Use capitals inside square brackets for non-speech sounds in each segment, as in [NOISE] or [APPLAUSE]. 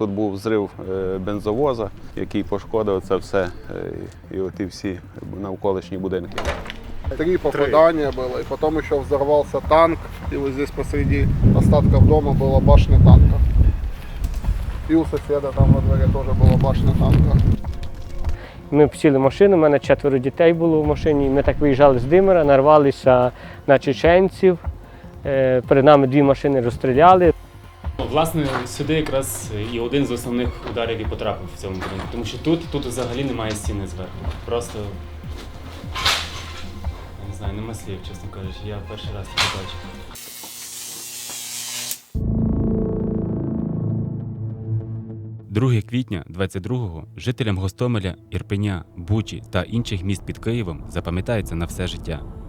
Тут був зрив е, бензовоза, який пошкодив це все, е, і от і всі навколишні будинки. Три попадания было, и потом еще взорвался танк, и вот здесь посреди остатков дома была башня танка. И у соседа там во дворе тоже была башня танка. Ми посіли машину, у мене четверо дітей було в машині. Ми так виїжджали з Димира, нарвалися на чеченців. Е, Перед нами дві машини розстріляли. Власне, сюди якраз і один з основних ударів і потрапив в цьому будинку. Тому що тут, тут взагалі немає стіни зверху. Просто я не знаю, нема слів, чесно кажучи. Я перший раз таке бачив. «2 квітня 22-го жителям Гостомеля, Ірпеня, Бучі та інших міст під Києвом запам'ятається на все життя.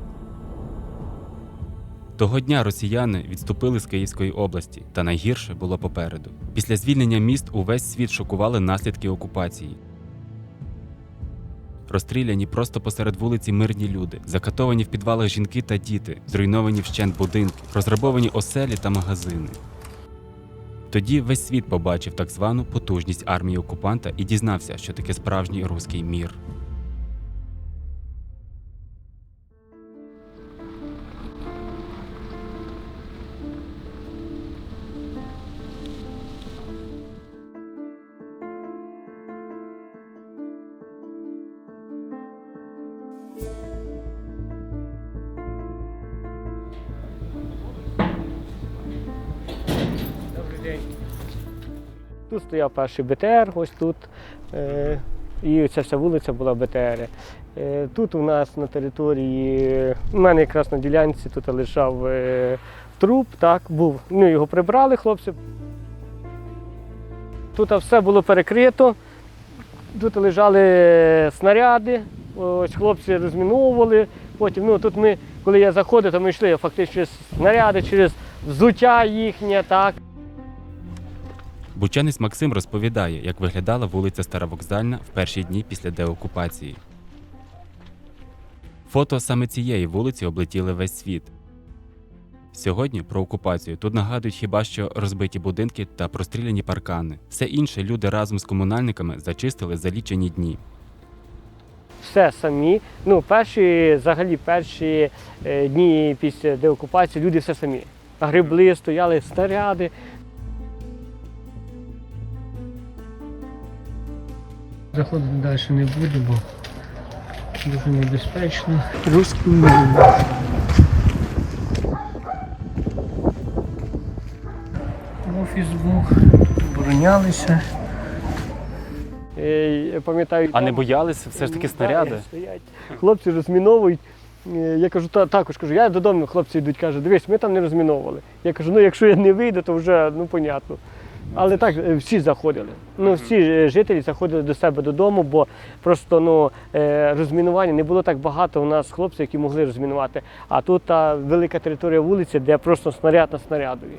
Того дня росіяни відступили з Київської області, та найгірше було попереду. Після звільнення міст увесь світ шокували наслідки окупації. Розстріляні просто посеред вулиці мирні люди, закатовані в підвалах жінки та діти, зруйновані вщент будинки, розграбовані оселі та магазини. Тоді весь світ побачив так звану потужність армії окупанта і дізнався, що таке справжній руський мір. Стояв перший БТР, ось тут. Е, І ця вся вулиця була БТР. Е, Тут у нас на території, у мене якраз на ділянці тут лежав е, труп, так, був. Ну, його прибрали хлопці. Тут все було перекрито. Тут лежали снаряди, ось хлопці розміновували. Потім, ну тут ми, коли я заходив, то ми йшли фактично через снаряди, через взуття їхнє, так. Бучанець Максим розповідає, як виглядала вулиця Старовокзальна в перші дні після деокупації. Фото саме цієї вулиці облетіли весь світ. Сьогодні про окупацію тут нагадують хіба що розбиті будинки та простріляні паркани. Все інше люди разом з комунальниками зачистили за лічені дні. все самі. Ну, перші, взагалі, перші е, дні після деокупації люди все самі. Грибли, стояли снаряди. Заходити далі не буду, бо дуже небезпечно. Русський мір. Офіс був, оборонялися. Е, Я пам'ятаю, А не боялися все ж таки снаряди? Стоять. Хлопці розміновують. Е, Я кажу, та, також кажу, я додому, хлопці йдуть, кажуть, дивись, ми там не розміновували. Я кажу, ну якщо я не вийду, то вже ну понятно. Але так е, всі заходили. Ну, всі е, жителі заходили до себе додому, бо просто ну, е, розмінування не було так багато у нас хлопців, які могли розмінувати. А тут та велика територія вулиці, де просто снаряд на снарядові.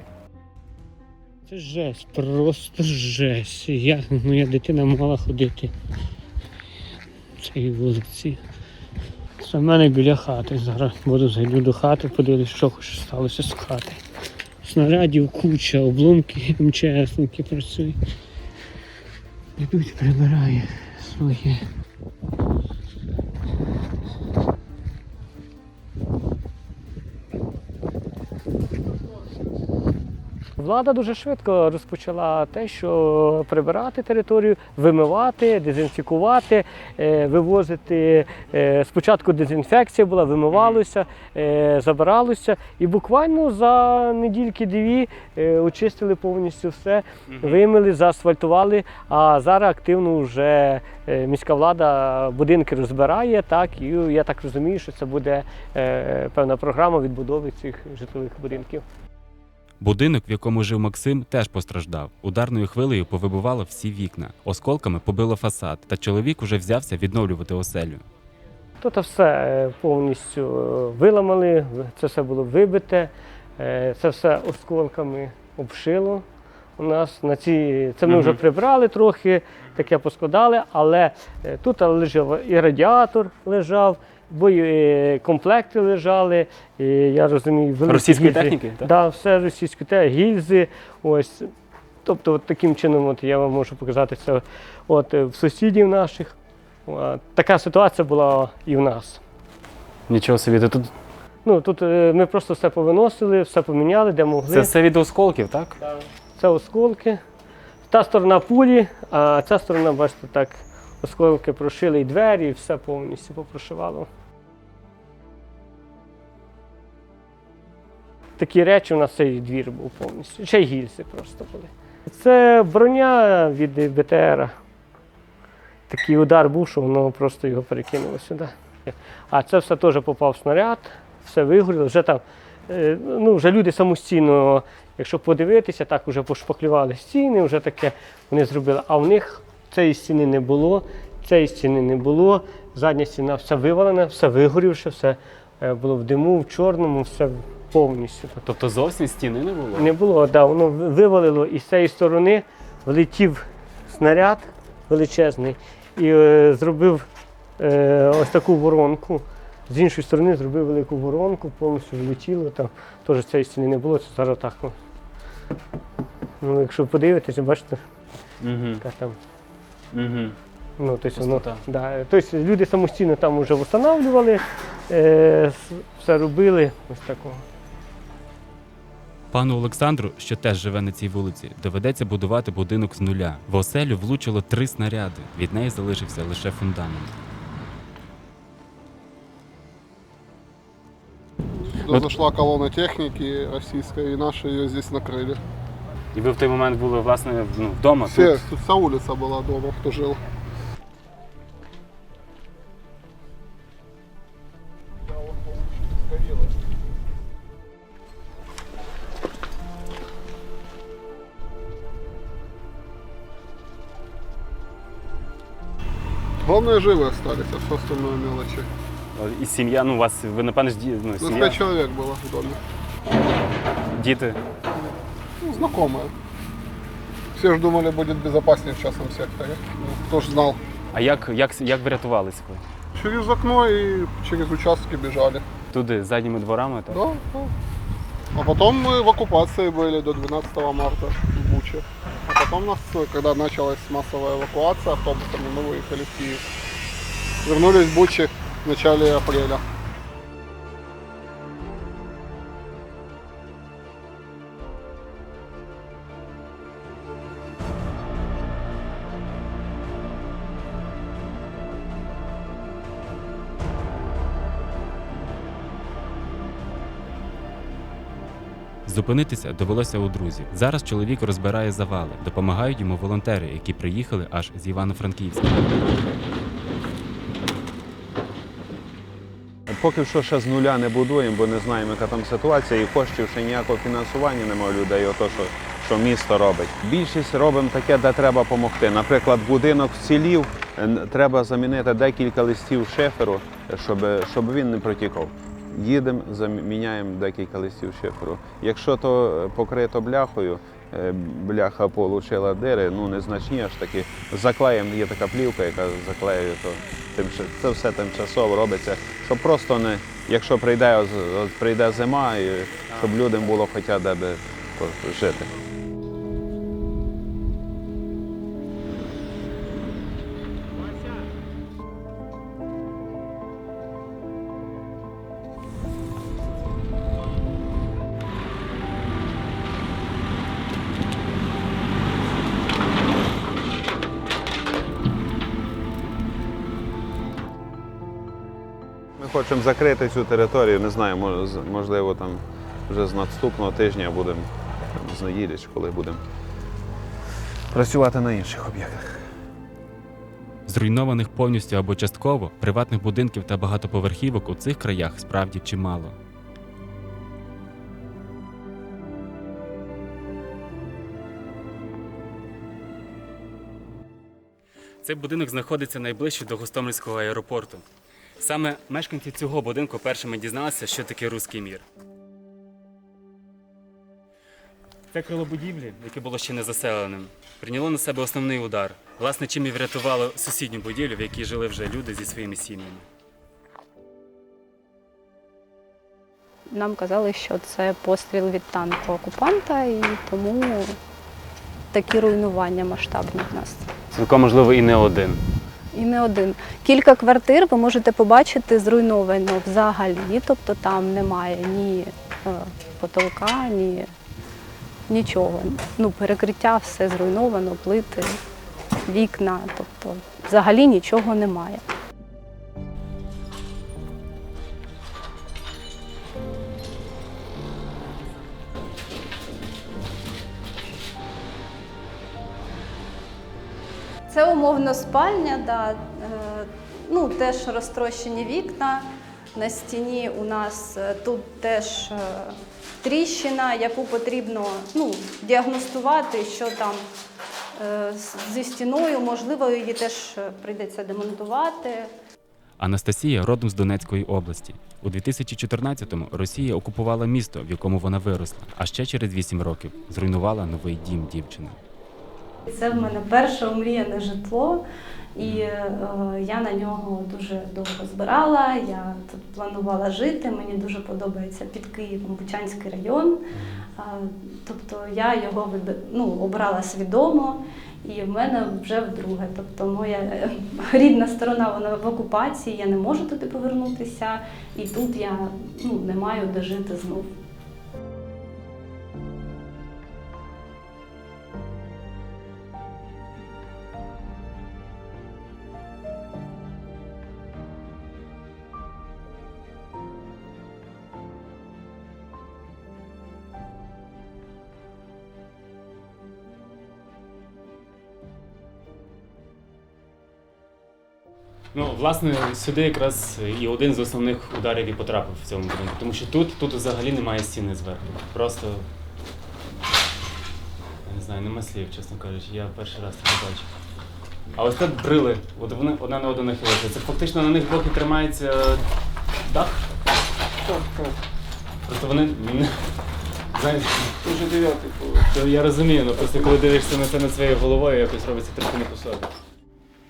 Це жесть, просто жесть. Я, моя дитина мала ходити цієї вулиці. Це в мене біля хати. Зараз буду зайду до хати, подивлюсь, що хоч сталося з хати. Снарядів куча, обломки МЧСники працюють. Йдуть, прибирає своє. Влада дуже швидко розпочала те, що прибирати територію, вимивати, дезінфікувати, е, вивозити. е, Спочатку дезінфекція була, вимивалося, е, забиралося. І буквально за недільки-дві очистили повністю все, вимили, заасфальтували. А зараз активно вже міська влада будинки розбирає. Так, і я так розумію, що це буде певна програма відбудови цих житлових будинків. Будинок, в якому жив Максим, теж постраждав. Ударною хвилею повибивало всі вікна, осколками побило фасад, та чоловік уже взявся відновлювати оселю. Тут все е, повністю е, виламали, це все було вибите, е, це все осколками обшило. У нас на ці це ми вже прибрали трохи, таке поскладали, але е, тут лежав і радіатор лежав, боєкомплекти лежали. І, я розумію, великі Російської гільзи. техніки, так? Да, все російське те, гільзи. Ось Тобто, от таким чином, от я вам можу показати це от, е, в сусідів наших. От, така ситуація була і в нас. Нічого собі, то тут Ну, тут е, ми просто все повиносили, все поміняли, де могли. це все від осколків, так? Це осколки. Та сторона пулі, а ця сторона, бачите, так, осколки прошили і двері, і все повністю попрошивало. Такі речі у нас цей двір був повністю. Ще й гільзи просто були. Це броня від БТРа. Такий удар був, що воно просто його перекинуло сюди. А це все теж попав снаряд, все вигоріло. Вже там, е, ну, вже люди самостійно, якщо подивитися, так вже пошпаклювали стіни, вже таке вони зробили. А в них цієї стіни не було, цієї стіни не було. Задня стіна вся вивалена, все вигорівше, все е, було в диму, в чорному, все повністю. Тобто зовсім стіни не було? Не було, да, воно вивалило і з цієї сторони влетів снаряд величезний і е, зробив е, ось таку воронку. З іншої сторони зробив велику воронку, повністю влетіло. Там теж цієї стіни не було, це зараз так. Ну, якщо подивитися, бачите, Угу. яка там. Угу. Ну, тобто, воно, да, тобто люди самостійно там вже встановлювали, е, все робили ось такого. Пану Олександру, що теж живе на цій вулиці, доведеться будувати будинок з нуля. В оселю влучило три снаряди. Від неї залишився лише фундамент. Сюда зашла колонна техники российской, и наши ее здесь накрыли. І ви в той момент були власне ну, вдома? Все, Тут? тут вся улица была дома, кто жил. Главное, живы остались, а все остальное мелочи. І сім'я, ну у вас, ви напевно ж ді- ну, Ну, сім'я, пять человек было в доме. діти. Ну, знакомые. Все же думали, будет безопаснее в частном секторе. Ну, кто ж знал. А як, як, як врятувалися ви? Через окно и через участки бежали. Туди, задніми дворами? Так? Да, да. А потом мы в оккупации были до 12 марта в Буче. А потом нас, когда началась массовая эвакуация автобусами, мы выехали в Киев. Вернулись в Буче в начале апреля. Зупинитися довелося у друзів. Зараз чоловік розбирає завали, допомагають йому волонтери, які приїхали аж з Івано-Франківська. Поки що ще з нуля не будуємо, бо не знаємо, яка там ситуація, і коштів ще ніякого фінансування немає людей, ото що, що місто робить. Більшість робимо таке, де треба допомогти. Наприклад, будинок вцілів, е, треба замінити декілька листів шиферу, щоб, щоб він не протікав. Їдемо, заміняємо декілька листів шиферу. Якщо то е, покрито бляхою, бляха получила дири, ну незначні аж таки. Заклеєм є така плівка, яка заклеює, то тим, це все тимчасово робиться, щоб просто не, якщо прийде, прийде зима, і щоб людям було хоча де жити. Хочемо закрити цю територію, не знаю, можливо, там вже з наступного тижня будемо з неділі, коли будемо працювати на інших об'єктах. Зруйнованих повністю або частково приватних будинків та багатоповерхівок у цих краях справді чимало. Цей будинок знаходиться найближче до Гостомельського аеропорту. Саме мешканці цього будинку першими дізналися, що таке руський мір. Це крило будівлі, яке було ще не заселеним, прийняло на себе основний удар. Власне, чим і врятувало сусідню будівлю, в якій жили вже люди зі своїми сім'ями. Нам казали, що це постріл від танку окупанта, і тому такі руйнування масштабні в нас. Цілком можливо і не один. І не один. Кілька квартир ви можете побачити зруйновано взагалі, тобто там немає ні е, потолка, ні нічого. Ну, перекриття все зруйновано, плити, вікна, тобто взагалі нічого немає. Це умовно спальня, да. е, ну, теж розтрощені вікна. На стіні у нас е, тут теж е, тріщина, яку потрібно ну, діагностувати, що там зі стіною. Можливо, її теж прийдеться демонтувати. Анастасія родом з Донецької області. У 2014-му Росія окупувала місто, в якому вона виросла, а ще через 8 років зруйнувала новий дім дівчини. Це в мене перше омріяне житло, і е, я на нього дуже довго збирала. Я тут планувала жити. Мені дуже подобається під Києвом Бучанський район. А, Тобто я його ну, обрала свідомо. І в мене вже вдруге. Тобто моя е, [LAUGHS] рідна сторона вона в окупації, я не можу туди повернутися, і тут я ну, не маю де жити знов. Ну, власне, сюди якраз і один з основних ударів і потрапив в цьому будинку. Тому що тут, тут взагалі немає стіни зверху. Просто. Я не знаю, нема слів, чесно кажучи. Я перший раз таке бачив. А ось тут брили, от вони одна на одну нахилилися. Це фактично на них боки тримається дах. Просто вони. м, Знаєте, Уже дев'ятий я розумію, але просто коли дивишся на це над своєю головою, якось робиться трохи не по собі.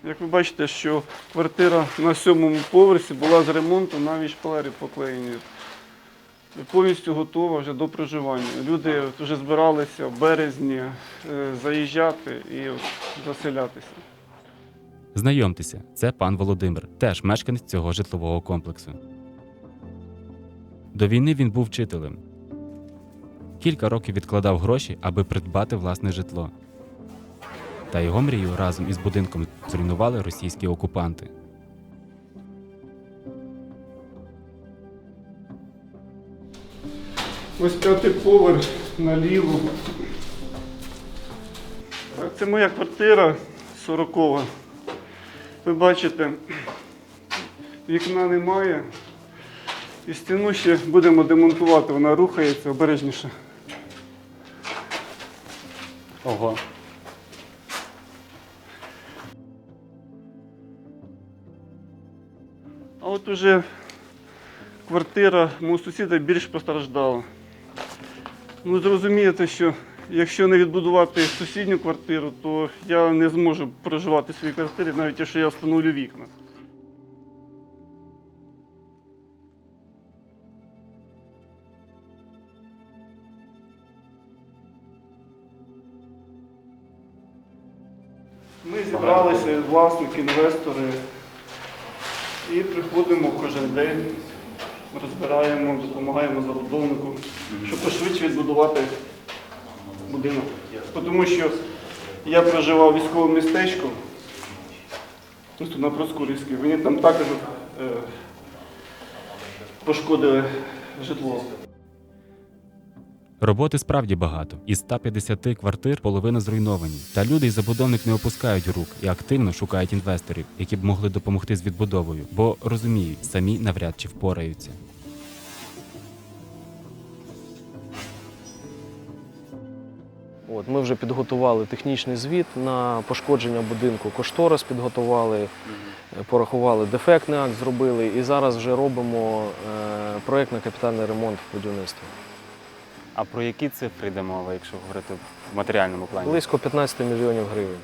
Як ви бачите, що квартира на сьомому поверсі була з ремонту, навіть шпалери поклеєні. Повністю готова вже до проживання. Люди вже збиралися в березні е, заїжджати і заселятися. Знайомтеся, це пан Володимир, теж мешканець цього житлового комплексу. До війни він був вчителем. Кілька років відкладав гроші, аби придбати власне житло. Та його мрію разом із будинком зруйнували російські окупанти. Ось п'ятий поверх наліво. Так, Це моя квартира 40. Ви бачите, вікна немає. І стіну ще будемо демонтувати, вона рухається обережніше. Ого. От уже квартира мого сусіда більш постраждала. Ну, зрозумієте, що якщо не відбудувати сусідню квартиру, то я не зможу проживати в своїй квартирі, навіть якщо я встановлю вікна. Ми зібралися, власники, інвестори, і приходимо кожен день, розбираємо, допомагаємо забудовнику, щоб пошвидше відбудувати будинок. Тому що я проживав в військовому містечку, тут на Проскурівській, вони там також е, пошкодили житло. Роботи справді багато. Із 150 квартир половина зруйновані. Та люди і забудовник не опускають рук і активно шукають інвесторів, які б могли допомогти з відбудовою, бо розуміють, самі навряд чи впораються. От, ми вже підготували технічний звіт на пошкодження будинку. Кошторис підготували, порахували дефектний акт, зробили і зараз вже робимо е, проєкт на капітальний ремонт в будівництві. А про які цифри йде мова, якщо говорити в матеріальному плані? Близько 15 мільйонів гривень.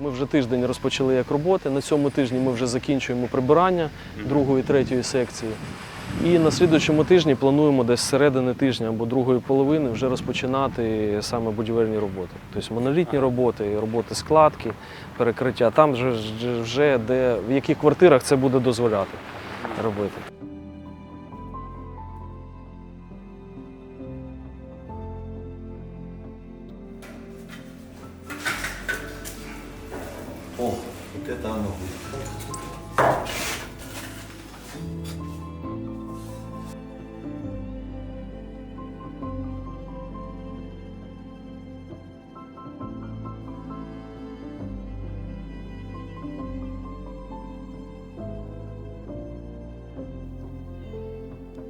Ми вже тиждень розпочали як роботи. На цьому тижні ми вже закінчуємо прибирання другої, третьої секції. І на слідуючому тижні плануємо десь з середини тижня або другої половини вже розпочинати саме будівельні роботи. Тобто монолітні роботи, роботи складки, перекриття. Там вже, вже- де в яких квартирах це буде дозволяти робити. О, вот это оно будет.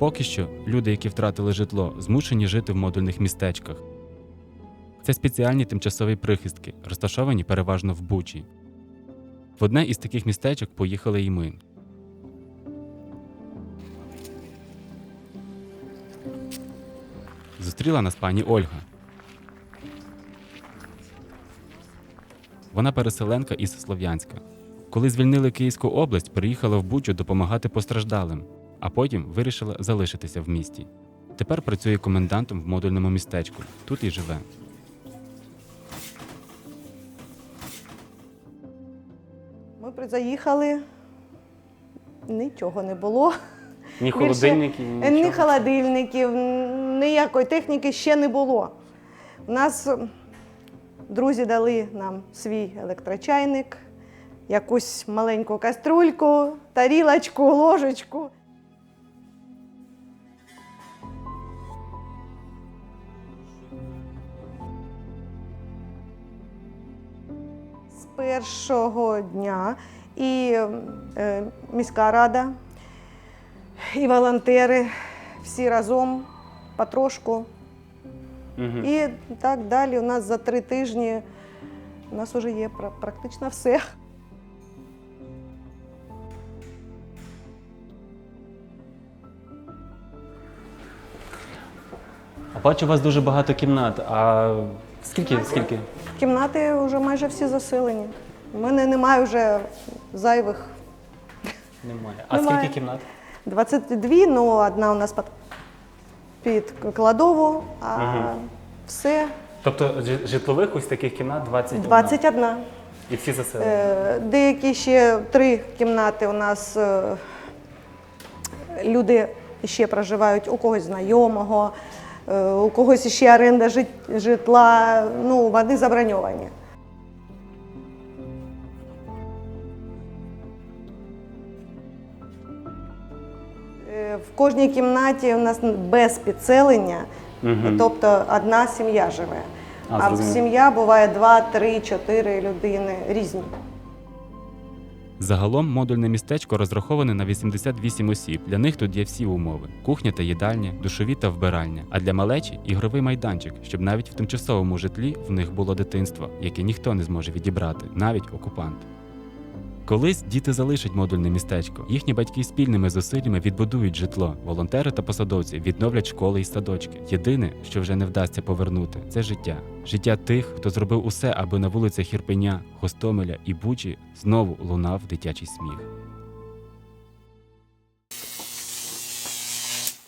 Поки що люди, які втратили житло, змушені жити в модульних містечках. Це спеціальні тимчасові прихистки, розташовані переважно в Бучі. В одне із таких містечок поїхали і ми. Зустріла нас пані Ольга. Вона переселенка із Слов'янська. Коли звільнили Київську область, приїхала в Бучу допомагати постраждалим, а потім вирішила залишитися в місті. Тепер працює комендантом в модульному містечку. Тут і живе. Ми заїхали, нічого не було. Ні холодильників, ні Ні холодильників, ніякої техніки ще не було. У нас друзі дали нам свій електрочайник, якусь маленьку каструльку, тарілочку, ложечку. Першого дня і е, міська рада, і волонтери всі разом потрошку. Мгм. І так далі. У нас за три тижні у нас вже є практично все. А бачу, у вас дуже багато кімнат. А скільки? скільки? Кімнати вже майже всі заселені. У мене немає вже зайвих Немає. А Немає. скільки кімнат? 22, ну одна у нас під, під кладову, а Мгм. все Тобто жи- житлових ось таких кімнат 21. 21. І всі заселені. Е, Деякі ще три кімнати у нас е, люди ще проживають у когось знайомого, е, у когось ще оренда жит- житла. Ну, вони заброньовані. В кожній кімнаті у нас без підселення, Мгм. тобто одна сім'я живе. А, А, сім'я буває 2, 3, 4 людини різні. Загалом модульне містечко розраховане на 88 осіб. Для них тут є всі умови: кухня та їдальня, душові та вбиральня. А для малечі ігровий майданчик, щоб навіть в тимчасовому житлі в них було дитинство, яке ніхто не зможе відібрати, навіть окупант. Колись діти залишать модульне містечко. Їхні батьки спільними зусиллями відбудують житло. Волонтери та посадовці відновлять школи і садочки. Єдине, що вже не вдасться повернути, це життя. Життя тих, хто зробив усе, аби на вулицях Ірпеня, Гостомеля і Бучі знову лунав дитячий сміх.